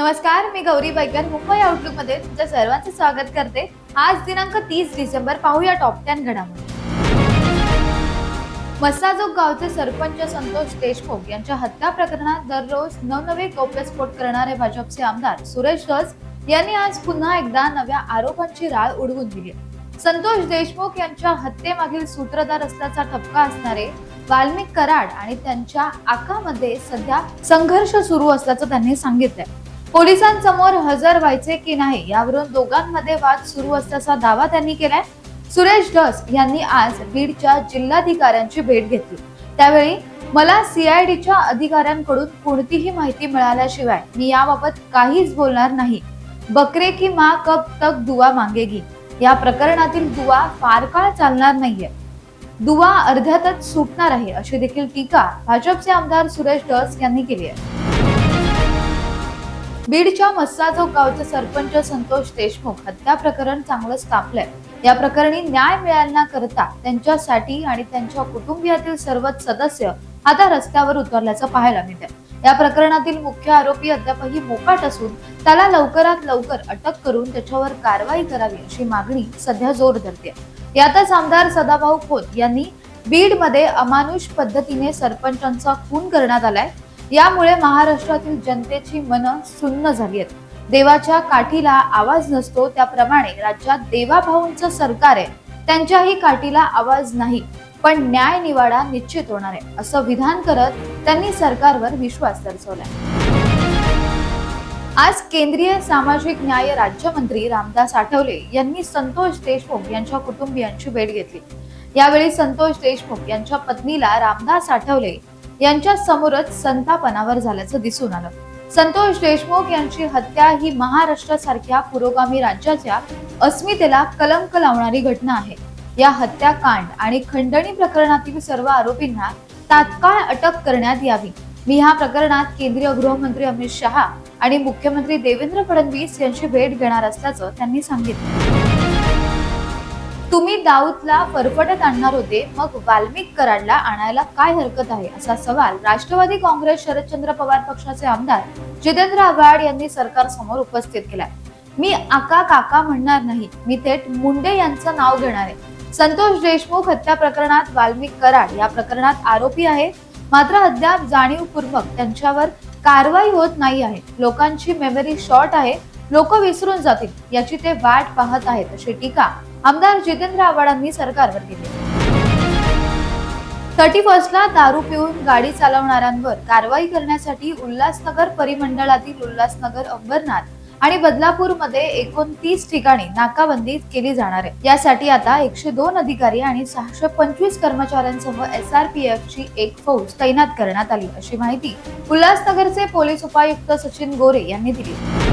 नमस्कार मी गौरी बैगन मुंबई आउटलुकमध्ये तुमच्या सर्वांचे स्वागत करते. आज दिनांक तीस डिसेंबर पाहूया टॉप टेन घडामोडी. मस्साजोग गावचे सरपंच संतोष देशमुख यांच्या हत्या प्रकरणात दररोज नवनवे गौप्यस्फोट करणारे भाजपचे आमदार सुरेश धस यांनी आज पुन्हा एकदा नव्या आरोपांची राळ उडवून दिली. संतोष देशमुख यांच्या हत्येमागील सूत्रधार असल्याचा ठपका असणारे वाल्मिक कराड आणि त्यांच्या आकामध्ये सध्या संघर्ष सुरू असल्याचं त्यांनी सांगितलंय. पोलिसांसमोर हजर व्हायचे की नाही यावरून दोघांमध्ये वाद सुरू असल्याचा दावा त्यांनी केलाय. सुरेश डस यांनी आज बीडच्या जिल्हाधिकाऱ्यांची भेट घेतली. त्यावेळी मला सीआयडीच्या अधिकाऱ्यांकडून कोणतीही माहिती मिळाल्याशिवाय मी याबाबत काहीच बोलणार नाही. बकरे की मा कब तक दुवा मागेगी? या प्रकरणातील दुवा फार काळ चालणार नाहीये. दुवा अर्ध्यातच सुटणार आहे अशी देखील टीका भाजपचे आमदार सुरेश डस यांनी केली आहे. बीडच्या मस्साजो गावचे सरपंच संतोष देशमुख हत्या प्रकरण चांगलंच तापलंय या प्रकरणी न्याय मिळाल्याकरता करता त्यांच्यासाठी आणि त्यांच्या कुटुंबियातील सर्वच सदस्य आता रस्त्यावर उतरल्याचं पाहायला मिळतंय. या प्रकरणातील मुख्य आरोपी अद्यापही मोकाट असून त्याला लवकरात लवकर अटक करून त्याच्यावर कारवाई करावी अशी मागणी सध्या जोर धरते यातच आमदार सदाभाऊ खोत यांनी बीडमध्ये अमानुष पद्धतीने सरपंचांचा खून करण्यात आलाय. यामुळे महाराष्ट्रातील जनतेची मन सुन्न झाली आहेत. देवाच्या काठीला आवाज नसतो त्याप्रमाणे राज्यात देवाभाऊंचं सरकार आहे. त्यांच्याही काठीला आवाज नाही पण न्याय निवाडा निश्चित होणार आहे असं विधान करत त्यांनी सरकारवर विश्वास दर्शवलाय. आज केंद्रीय सामाजिक न्याय राज्यमंत्री रामदास आठवले यांनी संतोष देशमुख यांच्या कुटुंबियांची भेट घेतली. यावेळी संतोष देशमुख यांच्या पत्नीला रामदास आठवले यांच्या समोरच संतापनावर झाल्याचं दिसून आलं. संतोष देशमुख यांची हत्या ही महाराष्ट्रासारख्या पुरोगामी राज्याच्या अस्मितेला कलंक लावणारी घटना आहे. या हत्याकांड आणि खंडणी प्रकरणातील सर्व आरोपींना तात्काळ अटक करण्यात यावी. मी ह्या प्रकरणात केंद्रीय गृहमंत्री अमित शहा आणि मुख्यमंत्री देवेंद्र फडणवीस यांची भेट घेणार असल्याचं त्यांनी सांगितलं. तुम्ही दाऊदला फरफटत आणणार होते मग वाल्मिक कराडला आणायला काय हरकत आहे? असा सवाल राष्ट्रवादी काँग्रेस शरदचंद्र पवार पक्षाचे आमदार जितेंद्र आव्हाड यांनी सरकार समोर उपस्थित केलाय. मी आका काका म्हणणार नाही मी थेट मुंडे यांचं नाव घेणार आहे. संतोष देशमुख हत्या प्रकरणात वाल्मिक कराड या प्रकरणात आरोपी आहे. मात्र अद्याप जाणीवपूर्वक त्यांच्यावर कारवाई होत नाही आहे. लोकांची मेमरी शॉर्ट आहे. लोक विसरून जातील याची ते वाट पाहत आहेत अशी टीका आमदार जितेंद्र आव्हाडांनी सरकारवर केली. थर्टी फर्स्टला दारू पिऊन गाडी चालवणाऱ्यांवर कारवाई करण्यासाठी उल्हासनगर परिमंडळातील उल्हासनगर अंबरनाथ आणि बदलापूरमध्ये एकोणतीस ठिकाणी नाकाबंदी केली जाणार आहे. यासाठी आता एकशे दोन अधिकारी आणि सहाशे पंचवीस कर्मचाऱ्यांसह एस आर पी एफ ची एक फौज तैनात करण्यात आली अशी माहिती उल्हासनगरचे पोलीस उपायुक्त सचिन गोरे यांनी दिली.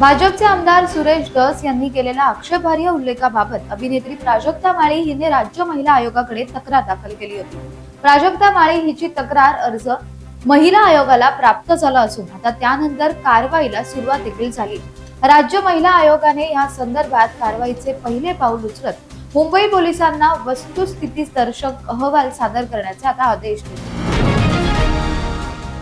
भाजपचे आमदार सुरेश दस यांनी केलेल्या आक्षेपार्ह उल्लेखाबाबत अभिनेत्री प्राजक्ता माळी हिने राज्य महिला आयोगाकडे तक्रार दाखल केली होती. प्राजक्ता माळी हिची तक्रार अर्ज महिला आयोगाला प्राप्त झाला असून आता त्यानंतर कारवाईला सुरुवात देखील झाली. राज्य महिला आयोगाने या संदर्भात कारवाईचे पहिले पाऊल उचलत मुंबई पोलिसांना वस्तुस्थितीदर्शक अहवाल सादर करण्याचे आता आदेश दिले.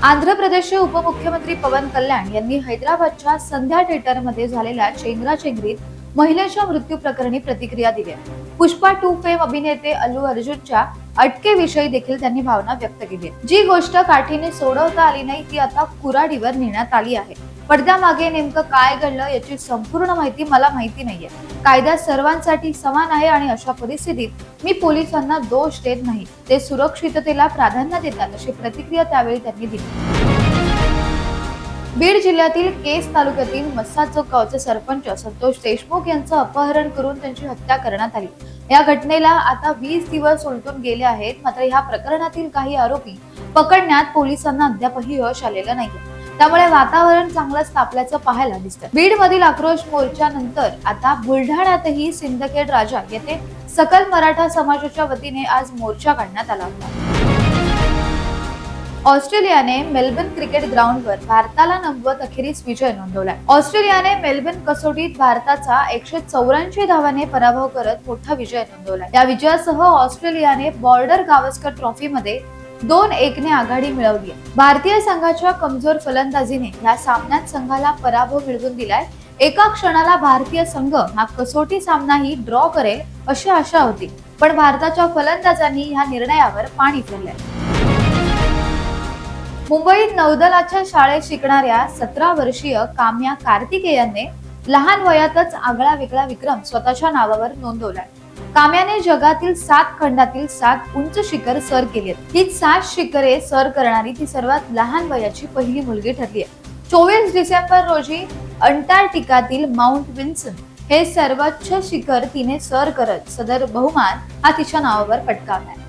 आंध्र प्रदेशचे उपमुख्यमंत्री पवन कल्याण यांनी हैदराबादच्या संध्या थिएटरमध्ये झालेल्या चेंगराचेंगरीत महिलेच्या मृत्यू प्रकरणी प्रतिक्रिया दिली पुष्पा टू फेम अभिनेते अल्लू अर्जुनच्या अटकेविषयी देखील त्यांनी भावना व्यक्त केली जी गोष्ट काठीने सोडवता आली नाही ती आता कुराडीवर नेण्यात आली आहे. पडद्यामागे नेमकं काय घडलं याची संपूर्ण माहिती मला माहिती नाहीये. कायदा सर्वांसाठी समान आहे आणि अशा परिस्थितीत मी पोलिसांना दोष देत नाही. ते सुरक्षिततेला प्राधान्य देतात अशी प्रतिक्रिया त्यावेळी त्यांनी दिली. बीड जिल्ह्यातील केस तालुक्यातील मस्साचोक गावचे सरपंच संतोष देशमुख यांचं अपहरण करून त्यांची हत्या करण्यात आली. या घटनेला आता वीस दिवस उलटून गेले आहेत मात्र या प्रकरणातील काही आरोपी पकडण्यात पोलिसांना अद्यापही यश आलेलं नाहीये. त्यामुळे वातावरण चांगलंच तापल्याचं पाहायला दिसतं बीड मधील आक्रोश मोर्चानंतर आता बुलढाण्यातही सिंदखेड राजा येथे सकल मराठा समाजाच्या वतीने आज मोर्चा काढण्यात आला होता. ऑस्ट्रेलियाने मेलबर्न क्रिकेट ग्राउंडवर भारताला नमवत अखेरीस विजय नोंदवलाय. ऑस्ट्रेलियाने मेलबर्न कसोटीत भारताचा एकशे चौऱ्याऐंशी धावाने पराभव करत मोठा विजय नोंदवला या विजयासह ऑस्ट्रेलियाने बॉर्डर गावस्कर ट्रॉफी मध्ये दोन एकने आघाडी मिळवली. आहे. भारतीय संघाच्या कमजोर फलंदाजीने या सामन्यात संघाला पराभव मिळवून दिलाय. एका क्षणाला भारतीय संघ हा कसोटी सामनाही ड्रॉ करेल अशी आशा होती. पण भारताच्या फलंदाजांनी ह्या निर्णयावर पाणी फिरलंय. मुंबईत नौदलाच्या शाळेत शिकणाऱ्या सतरा वर्षीय काम्या कार्तिकेयनने लहान वयातच आगळा वेगळा विक्रम स्वतःच्या नावावर नोंदवलाय. काम्याने जगातील सात खंडातील सात उंच शिखर सर केली आहेत. ही सात शिखरे सर करणारी ती सर्वात लहान वयाची पहिली मुलगी ठरली आहे. चोवीस डिसेंबर रोजी अंटार्क्टिकातील माउंट विन्सन हे सर्वोच्च शिखर तिने सर करत सदर बहुमान हा तिच्या नावावर पटकावलाय